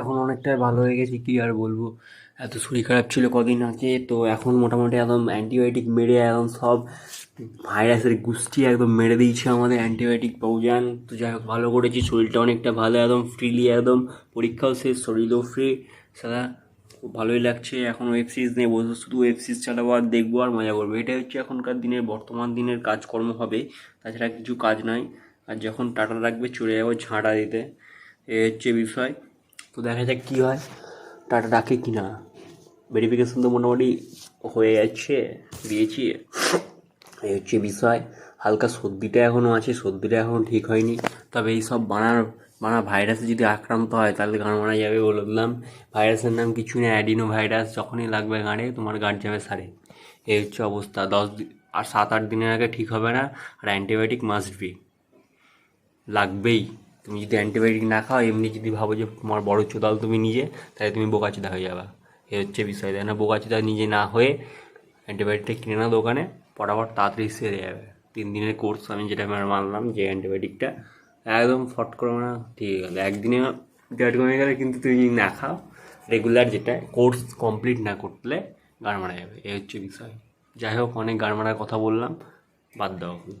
এখন অনেকটাই ভালো হয়ে গেছি, কি আর বলব। এত শরীর খারাপ ছিল কদিন আগে, তো এখন মোটামুটি একদম অ্যান্টিবায়োটিক মেরে একদম সব ভাইরাসের গুষ্টি একদম মেরে দিয়েছে আমাদের অ্যান্টিবায়োটিক পাউজান তো যাই হোক, ভালো করেছি, শরীরটা অনেকটা ভালো, একদম ফ্রিলি একদম পরীক্ষাও শেষ, শরীরও ফ্রি সারা খুব ভালোই লাগছে, এখন ওয়েব সিরিজ নেই বসে, শুধু ওয়েব সিরিজ চালাবো আর দেখব আর মজা করব। এটাই হচ্ছে এখনকার দিনের, বর্তমান দিনের কাজকর্ম হবে, তাছাড়া কিছু কাজ নাই আর যখন টাটা রাখবে চলে যাব ঝাঁটা দিতে। এ হচ্ছে বিষয়। তো দেখা যাক কী হয়। টাটা ডাকে কি না ভেরিফিকেশন তো মোটামুটি হয়ে যাচ্ছে, দিয়েছি। এই হচ্ছে বিষয়। হালকা সর্দিটা এখনও আছে, সর্দিটা এখনও ঠিক হয়নি। তবে এই সব বানার বানা ভাইরাসে যদি আক্রান্ত হয়, তাহলে গান মারা যাবে বলে দিলাম। ভাইরাসের নাম কিছু না অ্যাডিনো ভাইরাস যখনই লাগবে গাঁড়ে তোমার গাঁট যাবে সারে এই হচ্ছে অবস্থা। দশ আর সাত আট দিনের আগে ঠিক হবে না, আর অ্যান্টিবায়োটিক মাস্ট বি লাগবেই। তুমি যদি অ্যান্টিবায়োটিক না খাও, এমনি যদি ভাবো যে তোমার বড় চোদাল তুমি নিজে, তাহলে তুমি বোকাচোদা হয়ে যাবে। এ হচ্ছে বিষয়। তাই না? বোকাচোদা নিজে না হয়ে অ্যান্টিবায়োটিকটা কিনে না দোকানে, পটাপট তাড়াতাড়ি সেরে যাবে। তিন দিনের কোর্স আমি যেটা আমার মানলাম যে অ্যান্টিবায়োটিকটা একদম ফট করে না ঠিক গেলো। একদিনে ডেট কমে গেলে কিন্তু তুমি যদি না খাও রেগুলার যেটা কোর্স কমপ্লিট না করলে গাড় মারা যাবে। এই হচ্ছে বিষয়। যাই হোক, অনেক গাড় মারার কথা বললাম, বাদ দাও